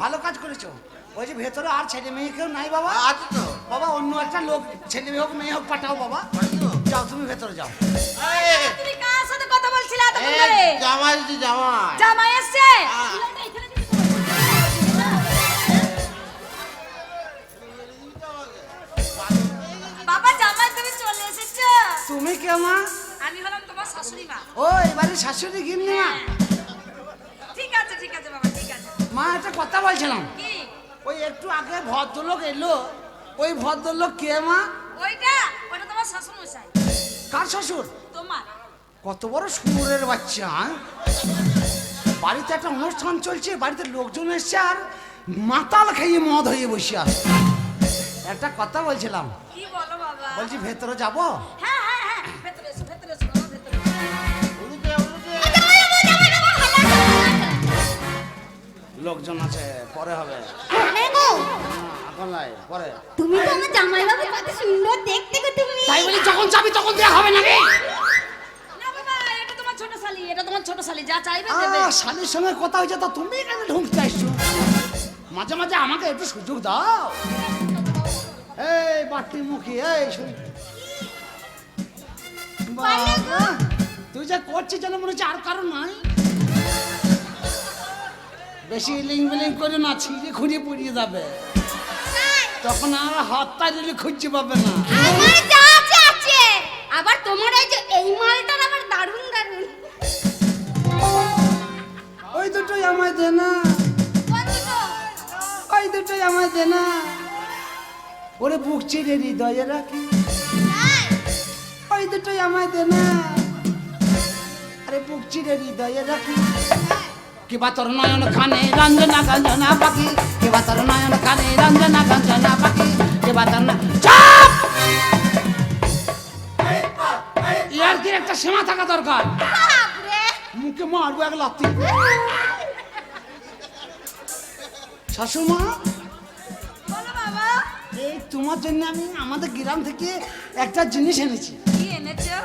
ভালো কাজ করেছ। ওই যে ভেতরে আর ছেলে মেয়ে কেউ নাই বাবা। আছে তো। বাবা অন্য একটা লোক ছেলে মেয়ে হোক মেয়ে হোক পাঠাও বাবা। যাও তুমি ভেতরে যাও। তুমি কার সাথে কথা বলছিলে এতক্ষণ ধরে? জামাই দিদি জামাই। জামাই এসছে? হ্যাঁ। বাবা জামাই তুমি চলে এসেছ? তুমি কে মা? আমি হলাম তোমার শাশুড়ি মা। ও এবারে শাশুড়ি গিন্নি মা। হ্যাঁ। ঠিক আছে ঠিক আছে বাবা। মা একটা কথা বলছিলাম। ওই একটু আগে ভদ্রলোক এলো। ওই ভদ্রলোক কে মা? ওইটা? ওইটা তোমার শ্বশুর মশাই কার শ্বশুর? তোমার। কত বড় সুরের বাচ্চা? বাড়িতে একটা অনুষ্ঠান চলছে বাড়িতে লোকজন এসছে আর মাতাল খাইয়ে মদ হয়ে বসে আছে। একটা কথা বলছিলাম। কি বলো বাবা? বলছি ভেতরে যাব? হ্যাঁ লোকজন আছে পরে হবে। হ্যাঁ নাই পরে। তুমি তো আমার জামাইবাবু কত সুন্দর দেখতে গো তুমি। তাই বলি যখন যাবি তখন দেয়া হবে না রে। না বাবা এটা তোমার ছোট শালি এটা তোমার ছোট শালি যা চাইবে দেবে। শালির সঙ্গে কথা হয়েছে তা তুমি কেন ঢুকতে আসছো মাঝে মাঝে আমাকে একটু সুযোগ দাও। এই বাটি মুখি এই তুই যা করছিস যেন মনে হচ্ছে আর কারণ নাই। বেশি লিং বিলিং করে না ছিঁড়ে খুঁড়িয়ে পড়িয়ে যাবে। তখন আর হাত তাইলে খুঁজতে পাবে না। আমার যা আছে আছে। আবার তোমার এই যে এই মালটার আবার দারুণ দারুণ। ওই দুটোই আমায় দে না। ওই দুটোই আমায় দে না। ওরে বুক চিরে হৃদয়ে রাখি? ওই দুটোই আমায় দে না। আরে বুক চিরে হৃদয়ে রাখি। কিবা তোর নয়ন খানে রঞ্জনা গঞ্জনা পাখি? কিবা তোর নয়ন খানে রঞ্জনা গঞ্জনা পাখি? কিবা তোর না চাপ! ইয়ার কি একটা সীমা থাকা দরকার? মুখে মারবো এক লাত্তি শাশুমা এই তোমার জন্য আমি আমাদের গ্রাম থেকে একটা জিনিস এনেছি। কি এনেছো?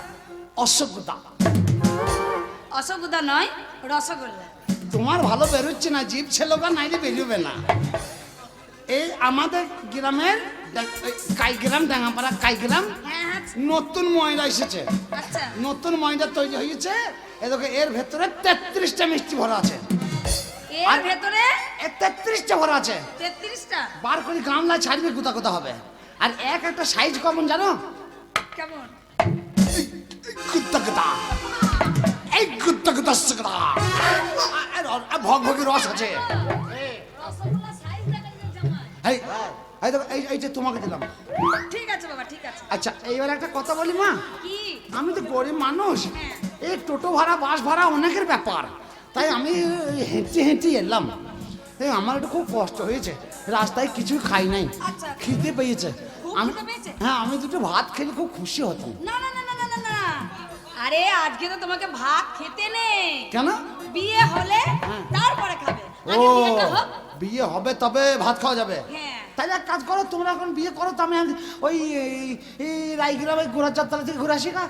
অসভ্যতা অসগুদা নয় রসগোল্লা। তোমার ভালো বেরোচ্ছে না জীব ছেলেকা নাইলে বেরোবে না। এই আমাদের গ্রামের কাইগ্রাম ডাঙ্গাপাড়া কাইগ্রাম হ্যাঁ হ্যাঁ। নতুন ময়দা এসেছে। আচ্ছা। নতুন ময়দা তৈরি হয়েছে এদিকে এর ভেতরে তেত্রিশটা মিষ্টি ভরা আছে। আর- ভেতরে? তেত্রিশটা ভরা আছে। তেত্রিশটা? বার করে গামলা ছাড়বে কোথা কোথা হবে। আর এক একটা সাইজ কেমন জানো? কেমন? গুত্তা গুত্তা এই গুত্তা গুত্তা আর ভগ ভগি রস আছে। এই যে তোমাকে দিলাম। ঠিক আছে বাবা ঠিক আছে। আচ্ছা এইবার একটা কথা বলি মা। কি? আমি তো গরিব মানুষ। হ্যাঁ। এই টোটো ভাড়া বাস ভাড়া অনেকের ব্যাপার। তাই আমি হেঁটে হেঁটে এলাম। এই আমার একটু খুব কষ্ট হয়েছে। রাস্তায় কিছু খাই নাই। আচ্ছা। খিদে পেয়েছে। আমি হ্যাঁ আমি দুটো ভাত খেলে খুব খুশি হতাম। না না না না না না। আরে আজকে তো তোমাকে ভাত খেতে নেই। কেন? বিয়ে হলে হ্যাঁ। তারপরে খাবে। ও আগে বিয়েটা হোক। বিয়ে হবে তবে ভাত খাওয়া যাবে? হ্যাঁ। তাহলে এক কাজ করো তোমরা এখন বিয়ে করো তো আমি ওই রায়গ্রামে ঘোরার যাত্রা থেকে ঘুরে আসি না?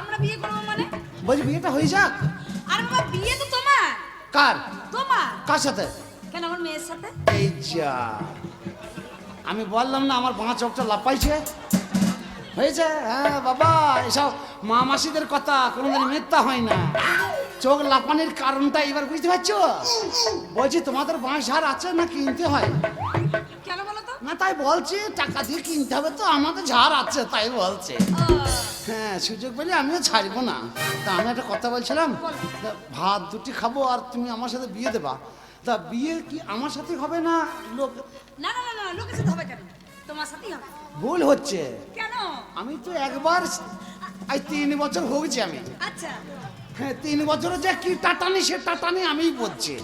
আমরা বিয়ে করব মানে? বলছি বিয়েটা হয়ে যাক। আর বাবা বিয়ে তো তোমার। কার? তোমার। কার সাথে? কেন আমার মেয়ের সাথে? এই যা। আমি বললাম না আমার বাঁ চোখটা লাপাইছে হয়েছে? হ্যাঁ বাবা এসব মা মাসিদের কথা কোনোদিন মিথ্যা হয় না। চোখ লাপানির কারণটা এবার বুঝতে পারছ? বলছি তোমাদের বাঁশ ঝাড় আছে না কিনতে হয়? কেন বলো তো? না তাই বলছি টাকা দিয়ে কিনতে হবে তো আমাদের ঝাড় আছে তাই বলছে। হ্যাঁ সুযোগ পেলে আমিও ছাড়বো না। তা আমি একটা কথা বলছিলাম ভাত দুটি খাব আর তুমি আমার সাথে বিয়ে দেবা। তা বিয়ে কি আমার সাথে হবে না লোক না না না না লোকের সাথে হবে কেন? তোমার সাথেই হবে। ভুল হচ্ছে। কেন? আমি তো একবার আজ তিন বছর হয়েছে আমি। আচ্ছা। হ্যাঁ তিন বছরে যে কি টাটানি সে টাটানি আমিই বলছি।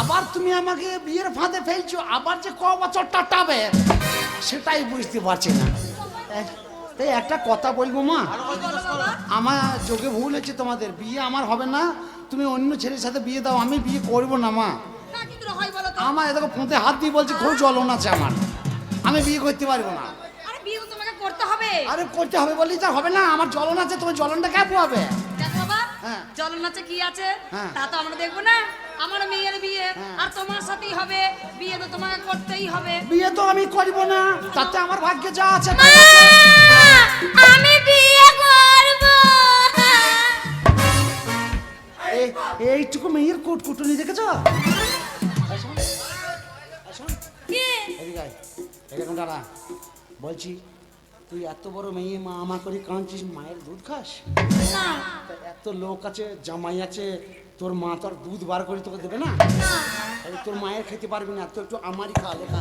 আবার তুমি আমাকে বিয়ের ফাঁদে ফেলছো আবার যে ক বছর টাটাবে সেটাই বুঝতে পারছি না। তাই একটা কথা বলব মা? আমার যোগে ভুল হচ্ছে তোমাদের বিয়ে আমার হবে না। তুমি অন্য ছেলের সাথে বিয়ে দাও আমি বিয়ে করব না মা। হয় আমার এদিকে ফোঁতে হাত দিয়ে বলছি খুব জ্বলন আছে আমার। আমি বিয়ে করতে পারব না। আরে বিয়ে তো তোমাকে করতে হবে। আরে করতে হবে বললি তো হবে না আমার জ্বলন আছে তোমার জ্বলনটা কে পোয়াবে দেখো বাবা হ্যাঁ। জলন আছে কি আছে? হ্যাঁ। তা তো আমরা দেখব না আমার মেয়ের বিয়ে হ্যাঁ। আর তোমার সাথেই হবে বিয়ে তো তোমাকে করতেই হবে। বিয়ে তো আমি করব না তাতে আমার ভাগ্যে যা আছে আমি বিয়ে করব। এই এইটুকু মেয়ের কোট কুটুনি দেখেছ? এদিকে এরকম দাঁড়া। বলছি তুই এত বড় মেয়ে মা আমা করে কাঁদছিস মায়ের দুধ খাস? এত লোক আছে জামাই আছে তোর মা তোর দুধ বার করে তোকে দেবে না? না। তোর মায়ের খেতে পারবি না তো একটু আমারই খা লেখা।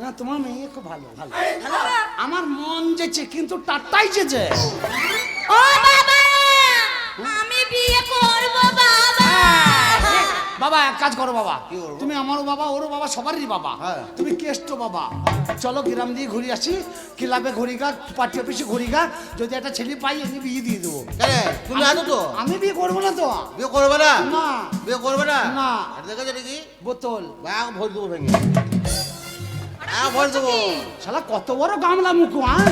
না তোমার মেয়ে খুব ভালো ভালো। ভালো? আমার মন যেছে কিন্তু টাটাই যেছে ও বাবা এক কাজ করো বাবা। কি? তুমি আমারও বাবা ওরও বাবা সবারই বাবা। হ্যাঁ। তুমি কেষ্ট বাবা। চলো গ্রাম দিয়ে ঘুরে আসি ক্লাবে ঘুরি গা পার্টি অফিসে ঘুরি গা। যদি একটা ছেলে পাই এনে বিয়ে দিয়ে দেবো। তুমি আছো তো? আমি বিয়ে করব না তো? বিয়ে করবে না? না। বিয়ে করবে না? না। এটা দেখেছ নাকি বোতল। ব্যাগ ভরে দেবো ভেঙে। ব্যাগ ভরে দেবো। শালা কত বড় গামলা মুখো হ্যাঁ?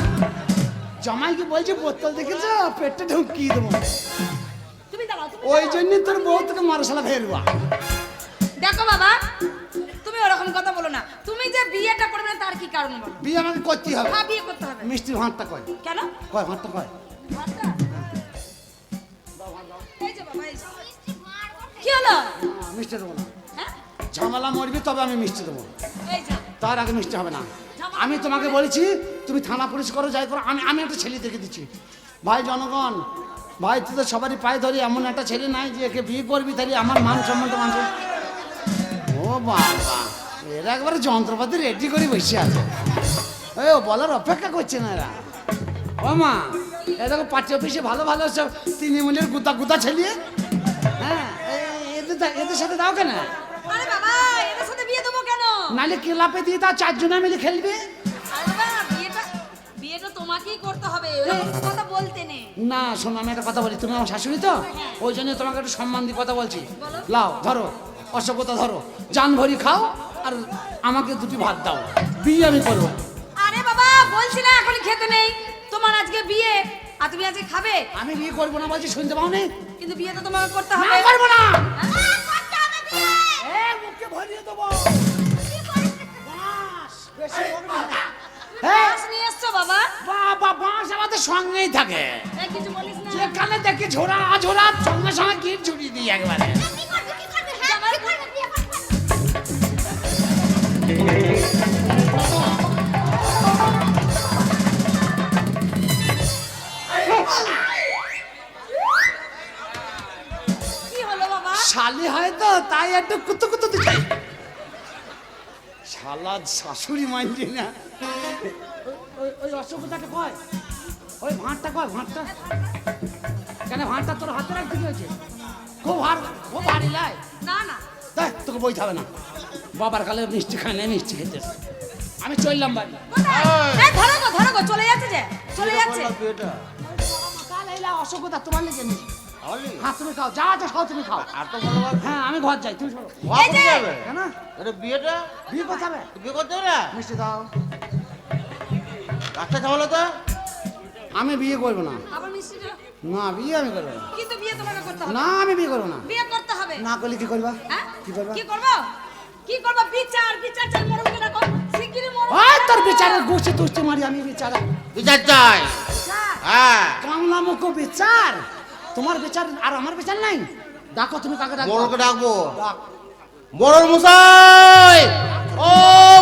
জামাইকে বলছি বোতল দেখেছ? পেটটা ঢুকিয়ে দেবো। ওই জন্য তোর বউ তোকে মারশালা ফেরবা দেখো বাবা তুমি ওরকম কথা বলো না। তুমি যে বিয়েটা করবে না তার কি কারণ বলো? বিয়ে আমাকে করতেই হবে। হ্যাঁ বিয়ে করতে হবে। মিষ্টি ভাতটা কয়? কেন? কয় ভাতটা কয়। কি হলো? মিষ্টি দেবো না। হ্যাঁ? ঝামেলা মরবি তবে আমি মিষ্টি দেবো। তার আগে মিষ্টি হবে না। আমি তোমাকে বলেছি তুমি থানা পুলিশ করো যাই করো আমি আমি একটা ছেলে দেখে দিচ্ছি। ভাই জনগণ ভাই তুই তো সবারই পায়ে ধরি এমন একটা ছেলে নাই যে একে বিয়ে করবি তাহলে আমার মান সম্মানটা মানুষ ও বাবা এরা একবারে যন্ত্রপাতি রেডি করে বসে আছে। ও বলার অপেক্ষা করছে না এরা। ও মা এ দেখো পার্টি অফিসে ভালো ভালো সব তিন তৃণমূলের গুদা গুদা ছেলে। হ্যাঁ এদের এদের সাথে দাও কেন? আরে বাবা এদের সাথে বিয়ে দেবো কেন? নালে ক্লাবে দিয়ে তা চারজনে মিলে খেলবে? বিয়েটা তোমাকেই করতে হবে কথা বলতে নেই। না শোনো আমি একটা কথা বলি। তুমি আমার শাশুড়ি তো? ওই জন্য তোমাকে একটু সম্মান দিয়ে কথা বলছি। লাও ধরো অসভ্যতা ধরো। জান ভরি খাও আর আমাকে দুটি ভাত দাও। বিয়ে আমি করব। আরে বাবা বলছি না এখন খেতে নেই। তোমার আজকে বিয়ে আর তুমি আজকে খাবে? আমি বিয়ে করব না বলছি শুনতে পাও নি কিন্তু বিয়ে তো তোমাকে করতে হবে। করব না। হ্যাঁ? ভরিয়ে দেবো। বাস, বেশি হ্যাঁ। বাস নিয়ে এসছো বাবা? বাবা বাঁশ আমাদের সঙ্গেই থাকে। কিছু বলিস না। যেখানে দেখি ঝোড়া ঝোড়া সঙ্গে সঙ্গে গিট দিই একবারে। হ্যাঁ শালি হয় তো তাই একটু কুতু কুতু দিতে শালা শাশুড়ি মানছি না। ওই- কয়? ওই ভাঁটটা কয় ভাঁটটা কেন ভাঁটটা তোর হাতে রাখতে কি হয়েছে? খুব হার খুব ভারী লাই না না। দেখ তোকে বইতে হবে না। বাবার কালে মিষ্টি খায় না মিষ্টি খেতে। আমি চললাম বাড়ি? ধরো গো ধরো গো চলে যাচ্ছে যে চলে যাচ্ছে। কাল অসভ্যতা তোমার লেগে নেই। আমার হ্যাঁ তুমি খাও যা যা খাও তুমি খাও। আর তো ভালো হ্যাঁ আমি ঘর যাই তুমি সরো। ঘর এই যে। কোথায় যাবে? কেন? এটা বিয়েটা? বিয়ে করতে হবে? বিয়ে করতে হবে মিষ্টি দাও। রাস্তা ঝামেলা তো? আমি বিয়ে করব না। না? বিয়ে আমি করব না। কিন্তু বিয়ে তোমাকে করতে হবে। না আমি বিয়ে করব না। বিয়ে করতে হবে। না করলে কি করবা? হ্যাঁ? কি করবা? কি করব? কি করব? বিচার বিচার চাই মরমকে ডাকো শিগগিরই মরম ওই তোর বিচারের গোষ্ঠী তুষ্টি মারি আমি বিচার। বিচার চাই। হ্যাঁ। কামলা মুখো বিচার। তোমার বিচার আর আমার বিচার নাই? ডাকো তুমি কাকে ডাকো বড়কে ডাকবো। ডাক। বড় মশাই! ও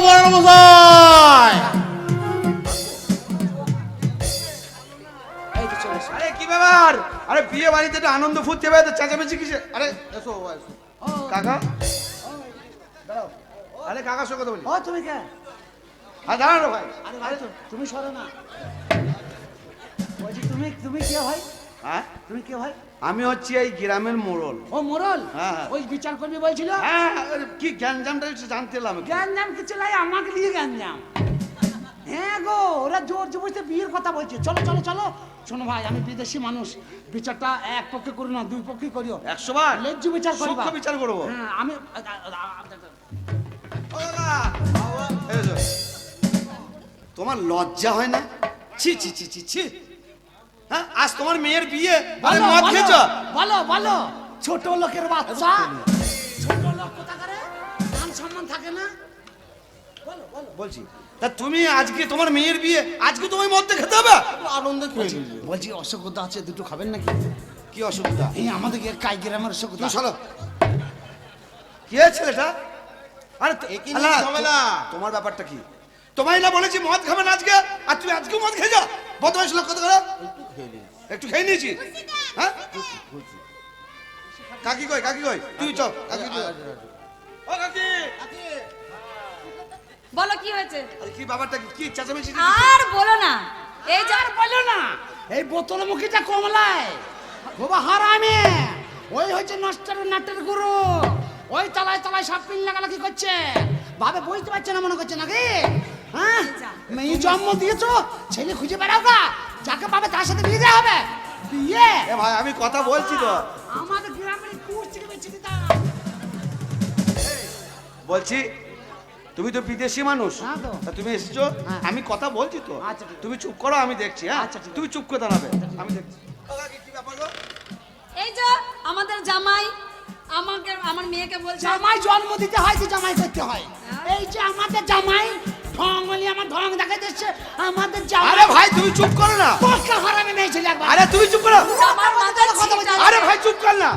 বড় মশাই! ব্যাপার আরে বিয়ে বাড়িতে একটা আনন্দ ফুটতে তো চেঁচামেচি কিসে? আরে এসো এসো। কাকা? আরে সঙ্গে কথা বলি। ও তুমি কে? দাঁড়ানো ভাই। আরে ভাই তুমি সরো না। বলছি তুমি তুমি কে ভাই? হ্যাঁ? তুমি কে ভাই? আমি হচ্ছি এই গ্রামের মোড়ল। ও মোরল হ্যাঁ, হ্যাঁ। ওই বিচার করবি বলছিল? হ্যাঁ আরে কি একটু জানতে এলাম। জ্ঞান জাম কিছু লাই আমাকে দিয়ে জ্ঞান জাম হ্যাঁ গো ওরা জোর জবরদস্তি বিয়ের কথা বলছে। চলো চলো চলো। শোনো ভাই আমি বিদেশি মানুষ। বিচারটা এক পক্ষে করি না দুই পক্ষে করিও। একশো বার? লেজ্জু বিচার করিবা। সূক্ষ্ম বিচার করব। হ্যাঁ আমি। তোমার লজ্জা হয় না? ছি ছি ছি ছি ছি। হ্যাঁ আজ তোমার মেয়ের বিয়ে। আরে বলো, মদ বলো, খেয়েছ? বলো বলো ছোট লোকের বাচ্চা। ছোট লোক কোথাকারে? মান সম্মান থাকে না? বলছি তা তুমি আজকে তোমার মেয়ের বিয়ে আজকে তোমায় মদটা খেতে হবে? আনন্দ খেয়ে বলছি অসুবিধা আছে দুটো খাবেন নাকি? কি অসুবিধা এই আমাদের কাই গ্রামের অসুবিধা চলো কি ছেলেটা? আরে ঝামেলা? তোমার ব্যাপারটা কি? তোমায় না বলেছি মদ খাবেন আজকে? আর তুমি আজকেও মদ খেয়ে যাও বদমাইশ লোক কত করে। একটু খেয়ে নিয়েছি। একটু খেয়ে নিয়েছি? হ্যাঁ? কাকি কই কাকি কই? তুই চল কাকি ও কাকি! বলো কি হয়েছে? আরে কি বাবাটা কি চেঁচামেচি আর বলো না। এই যে আর বলো না। এই বোতল মুখিটা কমলায়। খুব হারামে। ওই হচ্ছে নষ্টের নাটের গুরু। ওই তলায় তলায় সব পিন লাগালাগি করছে? ভাবে বুঝতে পারছে না মনে করছে নাকি? হ্যাঁ? মেয়ে জন্ম দিয়েছ ছেলে খুঁজে বেড়াও গা। যাকে পাবে তার সাথে বিয়ে দেওয়া হবে। বিয়ে? এ ভাই আমি কথা বলছি তো। আমাদের গ্রামের কুড় থেকে বেঁচে দিতাম। বলছি তুমি তো বিদেশি মানুষ। হ্যাঁ তো। তুমি এসেছ? হ্যাঁ। আমি কথা বলছি তো। আচ্ছা, তুমি চুপ করো আমি দেখছি হ্যাঁ? আচ্ছা, তুমি চুপ করে দাঁড়াবে। আমি দেখছি ও কাকি, কি ব্যাপার গো? এই যে আমাদের জামাই আমাকে আমার মেয়েকে বলছে জামাই জন্ম দিতে হয় তো জামাই করতে হয়। এই যে আমাদের জামাই ঢং বলি আমার ঢং দেখা দিচ্ছে আমাদের জামাই আরে ভাই তুমি চুপ করো না। পক্কা হারামে মেয়ে ছেলে একবার। আরে তুমি চুপ করো। আরে ভাই চুপ কর না।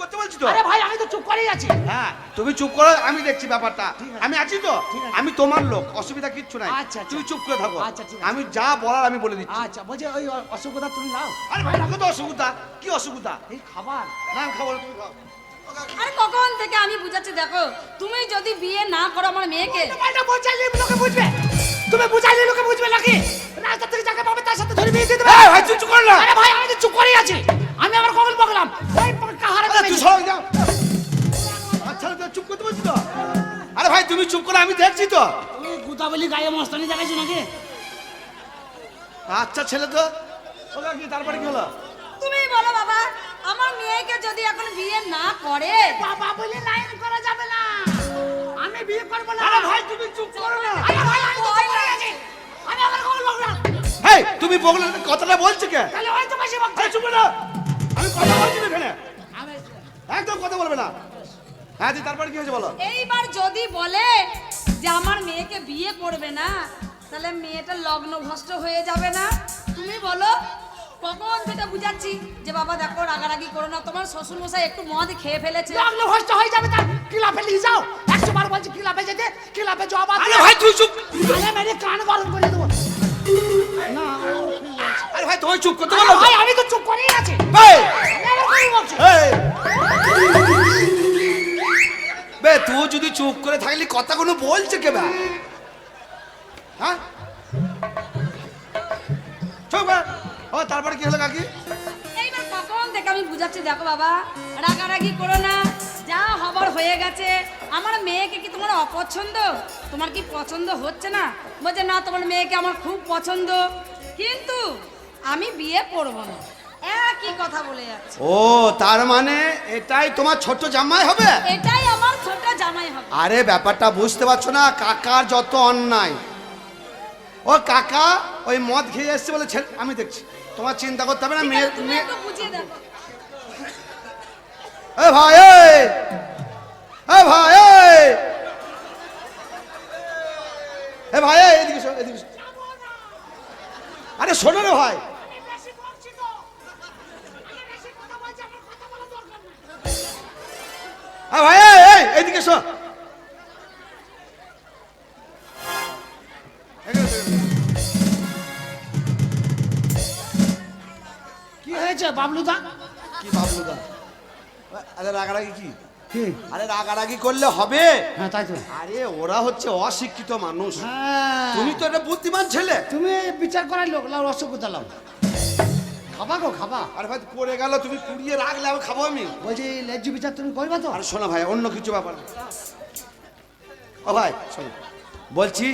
করতে বলছি তো? আরে ভাই আমি তো চুপ করেই আছি। হ্যাঁ তুমি চুপ করো আমি দেখছি ব্যাপারটা। আমি আছি তো? ঠিক আছে। আমি তোমার লোক অসুবিধা কিচ্ছু নাই। আচ্ছা, আচ্ছা। তুমি চুপ করে থাকো। আচ্ছা, আমি যা বলার আমি বলে দিচ্ছি। আচ্ছা বলছি ওই অসুবিধা তুমি নাও। আরে ভাই রাখো তো অসুবিধা। কি অসুবিধা? এই খাবার। না আমি খাব তুমি খাও আরে কখন থেকে আমি বুঝাচ্ছি দেখো তুমি যদি বিয়ে না করো আমার মেয়েকে তোমারটা বোঝাইলে লোকে বুঝবে। তুমি বুঝাইলে লোকে বুঝবে নাকি? রাস্তা থেকে যাকে পাবে তার সাথে ধরে বিয়ে দিয়ে দেবে। ভাই চুপ কর না। আরে ভাই আমি তো চুপ করেই আছি। আমি আমার কখন বকলাম? ওই পক্কা হারামে আরে তুই সরে যাও আচ্ছা তো চুপ করতে বলছি তো। আরে ভাই তুমি চুপ করো আমি দেখছি তো। তুমি গুতাবলি গায়ে মস্তানি দেখাইছো নাকি? আচ্ছা ছেলে তো। ও কাকি তারপরে কি হলো? তুমি বলো বাবা আমার মেয়েকে যদি এখন বিয়ে না করে বাবা বলে লাইন করা যাবে না। আমি বিয়ে করব না। আরে ভাই তুমি চুপ করো না। আরে ভাই আমি তো চুপ করেই আছি। আমি আমার কখন বকলাম? হেই তুমি বগলে কথাটা বলছো কে? তাহলে ওই তো বেশি বকছে। চুপ না আমি কথা বলছি না এখানে। একদম কথা বলবে না। হ্যাঁ দি তারপরে কি হয়েছে বলো? এইবার যদি বলে যে আমার মেয়েকে বিয়ে করবে না তাহলে মেয়েটা লগ্ন ভ্রষ্ট হয়ে যাবে না। তুমি বলো কখন থেকে বুঝাচ্ছি যে বাবা দেখো রাগারাগি করো না তোমার শ্বশুর মশাই একটু মদ খেয়ে ফেলেছে। লগ্ন ভ্রষ্ট হয়ে যাবে তার ক্লাবে নিয়ে যাও। একশো বার বলছি ক্লাবে যেতে ক্লাবে জবাব আরে ভাই তুই চুপ। আরে মেরে কান গরম করে দেবো। না ভাই তুমি চুপ করতে বলো ভাই আমি তো চুপ করেই আছি। এই! বে তুই যদি চুপ করে থাকলি কথা কোনো বলছে কে বে? হ্যাঁ? চুপ কর। ও তারপরে কি হলো কাকি? এইবার কখন থেকে আমি বুঝাচ্ছি দেখো বাবা রাগারাগি করো না। যা হবার হয়ে গেছে। আমার মেয়েকে কি তোমার অপছন্দ? তোমার কি পছন্দ হচ্ছে না? বলছে না তোমার মেয়েকে আমার খুব পছন্দ। কিন্তু আমি বিয়ে করব না। একই কথা বলে যাচ্ছে। ও তার মানে এটাই তোমার ছোট জামাই হবে? এটাই আমার ছোট জামাই হবে। আরে ব্যাপারটা বুঝতে পারছ না কাকার যত অন্যায়। ও কাকা ওই মদ খেয়ে এসছে বলে ছেলে আমি দেখছি। তোমার চিন্তা করতে হবে না মেয়ে মেয়ে একটু বুঝিয়ে দেখো। এ ভাই এ! ভাই এ! ভাই এদিকে এদিকে আরে শোনো রে ভাই। ভাই এই, এই এদিকে এসো। এখানে এসো, এখানে এসো। কি হয়েছে বাবলুদা? কি ভাবলো দা আরে রাগারাগি কি? কি? আরে রাগারাগি করলে হবে। হ্যাঁ তাই তো। আরে ওরা হচ্ছে অশিক্ষিত মানুষ। হ্যাঁ। তুমি তো একটা বুদ্ধিমান ছেলে। তুমি বিচার করার লোক লাও অসুবিধা লাও খাবা গো খাবা। আরে ভাই পড়ে গেল তুমি কুড়িয়ে রাখলে আমি খাব আমি। বলছি লেজ্জু বিচার তুমি করবা তো? আরে শোনো ভাই অন্য কিছু ব্যাপার না। ও ভাই শোনো বলছি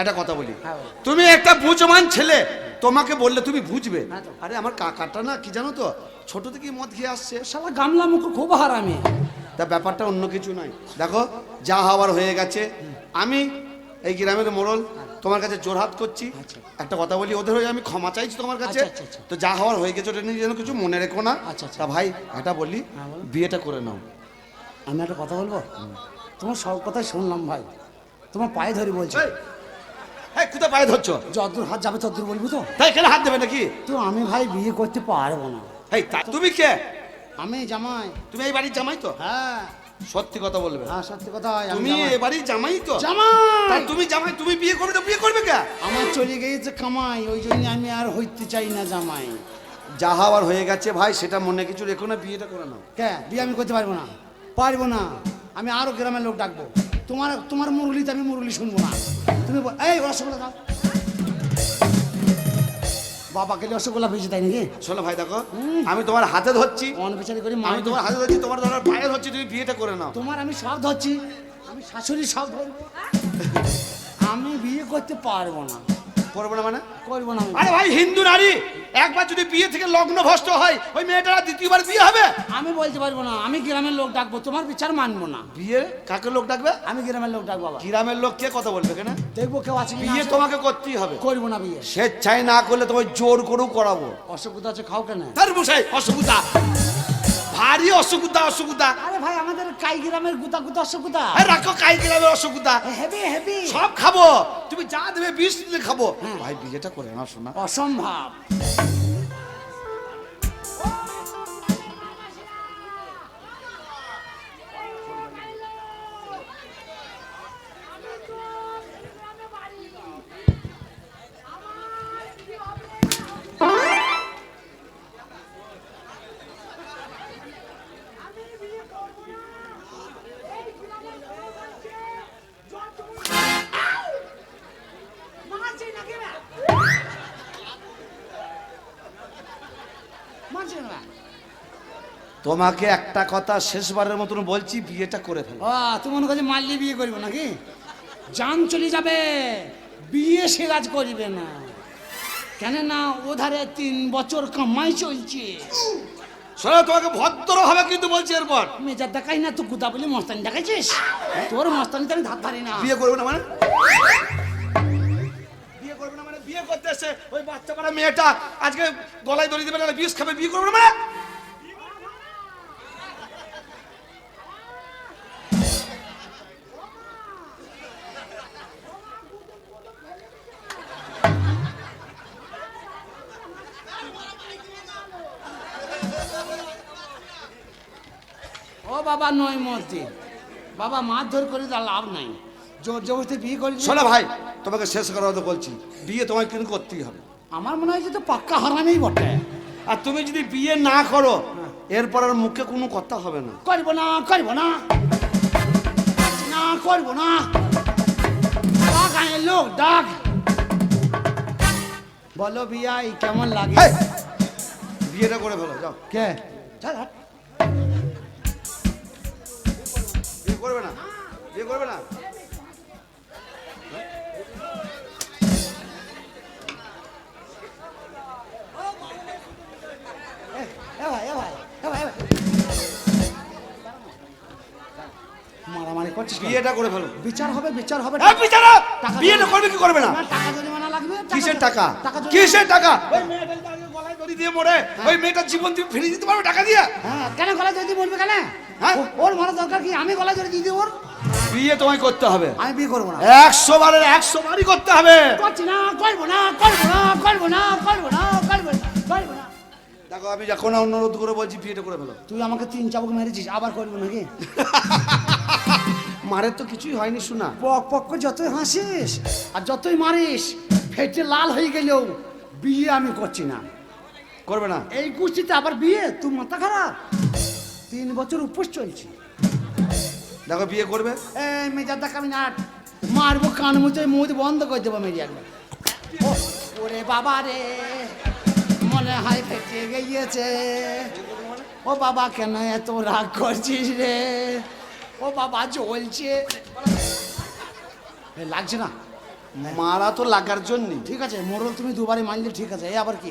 একটা কথা বলি। হ্যাঁ, তুমি একটা বুঝমান ছেলে তোমাকে বললে তুমি বুঝবে হ্যাঁ আরে আমার কাকাটা না কি জানো তো ছোট থেকে মদ খেয়ে আসছে। শালা গামলা মুখ খুব হারামি। তা ব্যাপারটা অন্য কিছু নয়। দেখো যা হওয়ার হয়ে গেছে। আমি এই গ্রামের মোড়ল তোমার কাছে জোরহাত করছি। একটা কথা বলি ওদের হয়ে আমি ক্ষমা চাইছি তোমার কাছে। আচ্ছা, আচ্ছা, আচ্ছা। তো যা হওয়ার হয়ে গেছে ওটা নিয়ে যেন কিছু মনে রেখো না। আচ্ছা, আচ্ছা। তা ভাই এটা বলি হ্যাঁ, বিয়েটা করে নাও। আমি একটা কথা বলব? তোমার সব কথাই শুনলাম ভাই। তোমার পায়ে ধরি বলছি। এই কোথায় পায়ে ধরছো? যতদূর হাত যাবে ততদূর বলবি তো? তাই কেন হাত দেবে নাকি? তো আমি ভাই বিয়ে করতে পারব না। এই তুমি কে? আমি জামাই। তুমি এই বাড়ির জামাই তো? হ্যাঁ। সত্যি কথা বলবে। হ্যাঁ সত্যি কথা তুমি জামাই। এ বাড়ির জামাই তো? তা জামাই তুমি জামাই তুমি বিয়ে করবে তো বিয়ে করবে কে? আমার চলে গিয়েছে কামাই ওই জন্য আমি আর হইতে চাই না জামাই। যা হওয়ার হয়ে গেছে ভাই সেটা মনে কিছু রেখো না বিয়েটা করে নাও। কে? বিয়ে আমি করতে পারব না। পারব না। আমি আরও গ্রামের লোক ডাকবো। তোমার তোমার মুরলিতে আমি মুরলি শুনব না। তুমি এই রসগোল্লা দাও। বাবা গেলে রসগোল্লা ভেজে দেয় নাকি? শোনো ভাই দেখো আমি তোমার হাতে ধরছি। অন বিচারি করি আমি তোমার হাতে ধরছি তোমার ধরার পায়ে ধরছি তুমি বিয়েটা করে নাও। তোমার আমি সব ধরছি। আমি শাশুড়ি সব ধরবো। আমি বিয়ে করতে পারব না। করব না মানে? করব না। আমি। আরে ভাই হিন্দু নারী একবার যদি বিয়ে থেকে লগ্ন ভ্রষ্ট হয় ওই মেয়েটার দ্বিতীয়বার বিয়ে হবে? আমি বলতে পারব না আমি গ্রামের লোক ডাকবো তোমার বিচার মানবো না। বিয়ে? কাকে লোক ডাকবে? আমি গ্রামের লোক ডাকবো গ্রামের লোক কে কথা বলবে কেন দেখব কেউ আছে বিয়ে তোমাকে করতেই হবে। করব না বিয়ে। স্বেচ্ছায় না করলে তোমায় জোর করেও করাবো। অসুবিধা আছে খাও কেন? তার মশাই অসুবিধা। ভারী অসুবিধা অসুবিধা। আরে ভাই আমাদের কাই গ্রামের গুতা গুতা অসুবিধা আরে রাখো কাই গ্রামের অসুবিধা হেভি হেভি সব খাব। তুমি যা দেবে বিষ দিলে খাব। ভাই বিয়েটা করে না শোনা অসম্ভব। তোমাকে একটা কথা শেষবারের মতন বলছি বিয়েটা করে ফেলো। তুমি মনে করছি মারলি বিয়ে করবে নাকি? যান চলে যাবে বিয়ে সে রাজ করবে না। কেন না ওধারে তিন বছর কামাই চলছে। শোনো তোমাকে ভদ্রভাবে কিন্তু বলছি এরপর। মেজার দেখাই না তুই গুদা বলে মস্তানি দেখাইছিস? তোর মস্তানি তো আমি ধার ধারি না। বিয়ে করবে না মানে? বিয়ে করবে না মানে? বিয়ে করতে এসে ওই বাচ্চা পাড়া মেয়েটা আজকে গলায় দড়ি দেবে না বিষ খাবে বিয়ে করবে না মানে? বাবা নয় মরতে বাবা মারধর করে তার লাভ নাই। জোর জবরদস্তি বিয়ে করে শোনো ভাই তোমাকে শেষ করার কথা বলছি বিয়ে তোমাকে কিন্তু করতেই হবে। আমার মনে হয় যে তো পাক্কা হারামেই বটে। আর তুমি যদি বিয়ে না করো এরপর আর মুখে কোনো কথা হবে না। করব না করব না। না করব না। আয় লোক ডাক। বলো বিয়াই কেমন লাগে? বিয়েটা করে ফেলো যাও। কে? চল হাট। করবে না? বিয়ে করবে না। মারামারি করছিস বিয়েটা করে ফেলো বিচার হবে বিচার হবে। বিচারা! টাকা বিয়েটা করবে কি করবে না? না, টাকা জরিমানা লাগবে কিসের টাকা? টাকা কিসের টাকা? ওই মেয়েটা গলায় দড়ি দিয়ে মরে ওই মেয়েটার জীবন তুমি ফিরিয়ে দিতে পারবে টাকা দিয়ে? হ্যাঁ কেন গলা জড়ি বলবে কেন? হ্যাঁ? ওর মারা দরকার কি? আমি গলা জড়ি দিয়ে দিই ওর? বিয়ে তোমায় করতে হবে। আমি বিয়ে করব না। একশো বারের একশো বারই করতে হবে। করছি না করব না করব না করব না করব না করব না করব না। দেখো আমি যখন অনুরোধ করে বলছি বিয়েটা করে ফেলো। তুই আমাকে তিন চাবুক মেরেছিস আবার করব নাকি? মারের তো কিছুই হয়নি শোনা। পক পক করে যতই হাসিস আর যতই মারিস ফেটে লাল হয়ে গেলেও বিয়ে আমি করছি না। করবে না। এই কুস্তিতে আবার বিয়ে? তুই মাথা খারাপ? তিন বছর উপোস চলছে। দেখো বিয়ে করবে? এই মেজার দেখ আমি নাট। মারবো কান মুচে মুখ বন্ধ করে দেবো মেরি একবার ও, ওরে বাবা রে মনে হয় ফেটে গিয়েছে। ও বাবা কেন এত রাগ করছিস রে? ও বাবা জ্বলছে। এ, লাগছে না? মারা তো লাগার জন্যে। ঠিক আছে? মোরল তুমি দুবারই মানলে ঠিক আছে। এই আবার কি?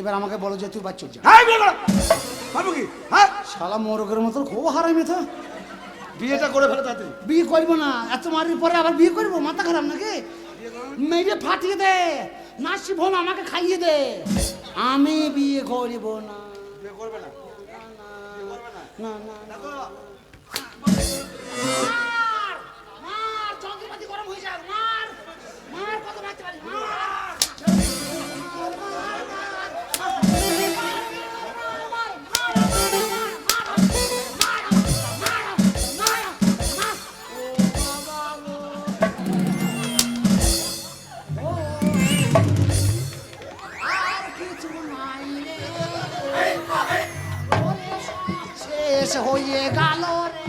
এবার আমাকে বলো যে তুই বাচ্চা যা হ্যাঁ পারব কি? হ্যাঁ? শালা মোরগের মতো খুব হারাই মেথা বিয়েটা করে ফেলে তাড়াতাড়ি বিয়ে করব না। এত মারির পরে আবার বিয়ে করব? মাথা খারাপ নাকি? মেরে ফাটিয়ে দে। নাসি ভোন আমাকে খাইয়ে দে। আমি বিয়ে করব না। বিয়ে করবে না? না না। না? শেষ হয়ে গেল রে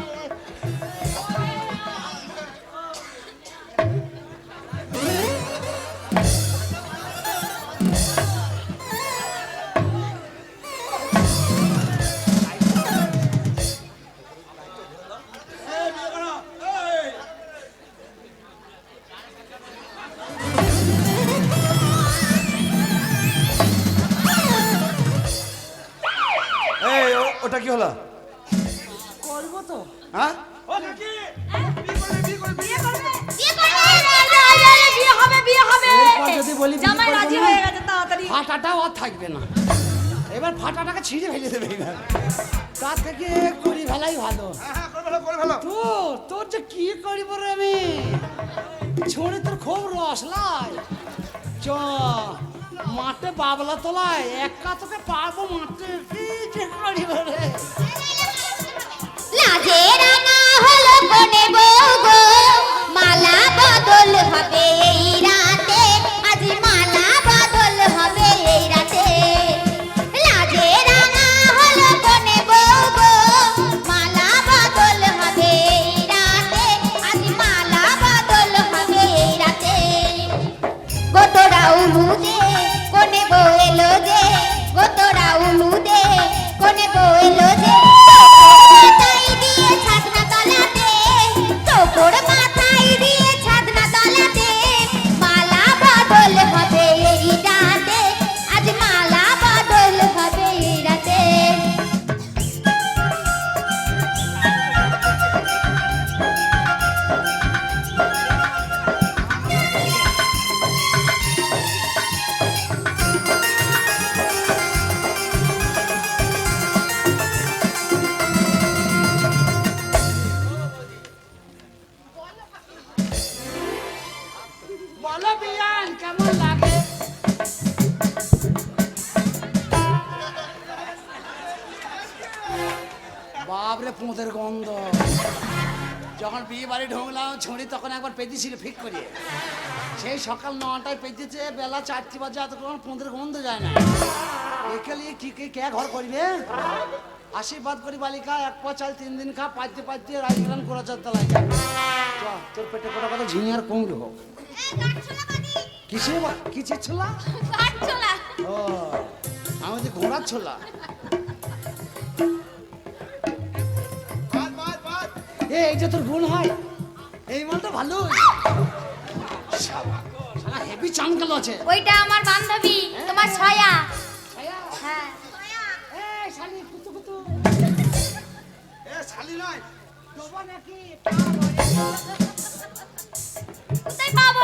এই ও- ওটা কি হলো করব তো হ্যাঁ? হয়ে ফাটাটাও আর থাকবে না। এবার ফাটাটাকে ছিঁড়ে ফেলে দেবে এবার তার থেকে করি ফেলাই ভালো। হ্যাঁ করে ফেলো করে ফেলো। তোর তোর যে কি করিব রে আমি? ছড়ে তোর খুব রস লাই। চ মাঠে বাবলা তোলায় একা তোকে পারব মাঠে। কি যে করিব রে? লাজে রাঙা মালা বদল হবে এই ছড়ি তখন একবার পেতেছিল ফিক করিয়ে। সেই সকাল নটায় পেতেছে বেলা চারটি বাজে এতক্ষণ পনেরো গন্ধ যায় না। এখানে কি কি কে ঘর করবে আশীর্বাদ করি বালিকা, এক পা চাল, তিন দিন খা, পাইতে পাইতে রাজগ্রাম করা চার লাগে তোর পেটে কোটা কথা ঝিঙে আর হোক। কিসে কিসের ছোলা? ও, আমাদের ঘোড়ার ছোলা। এই যে তোর বোন হয়। এই মালটা ভালো। সারা হেভি চাঙ্কাল আছে। ওইটা আমার বান্ধবী তোমার ছয়া। হ্যাঁ। শালি, কুতু, কুতু। এ শালি নয় দেবো নাকি? কোথায় পাবো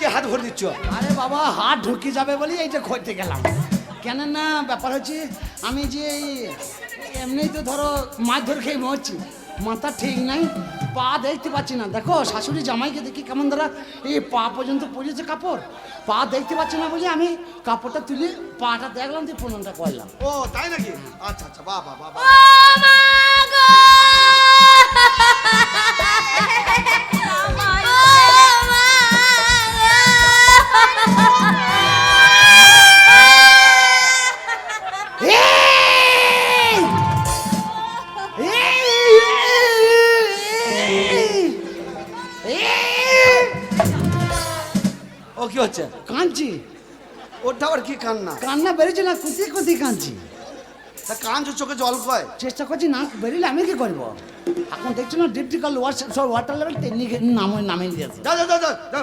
কি হাত ভরে দিচ্ছ? আরে বাবা হাত ঢুকে যাবে বলি এইটা করতে গেলাম। কেন না ব্যাপার হচ্ছে আমি যে এই এমনিই তো ধরো মাছ ধরে খেয়ে মরছি মাথা ঠিক নাই পা দেখতে পাচ্ছি না। দেখো শাশুড়ি জামাইকে দেখি কেমন ধরা এই পা পর্যন্ত পড়েছে কাপড়। পা দেখতে পাচ্ছি না বলে আমি কাপড়টা তুলে পাটা দেখলাম দিয়ে প্রণামটা করলাম। ও তাই নাকি? আচ্ছা আচ্ছা বাহ বাহ কি হচ্ছে? কাঁদছি। ওটা আবার কি কান্না? কান্না বেরিয়েছে না কুতি কুতি কাঁদছি। তা কাঁদছো চোখে জল কয় চেষ্টা করছি না বেরিলে আমি কি করব? এখন দেখছ না ডিপটিকাল ওয়াটার সব ওয়াটার লেভেল তেমনি নাম নামিয়ে দিয়েছে। যা যা যা যা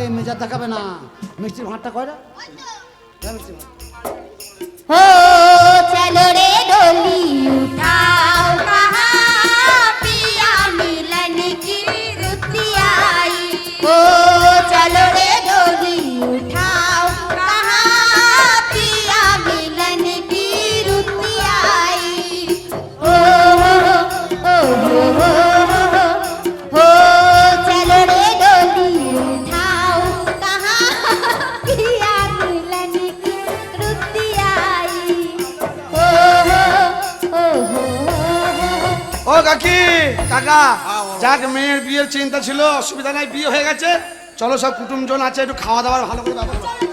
এই মেজার দেখাবে না। মিষ্টির ভাঁটটা কয়টা মিষ্টির ভাঁট ও চলো রে ডলি উঠা কাকি কাকা যাক মেয়ের বিয়ের চিন্তা ছিল অসুবিধা নাই বিয়ে হয়ে গেছে। চলো সব কুটুমজন আছে একটু খাওয়া দাওয়ার ভালো করে ব্যবস্থা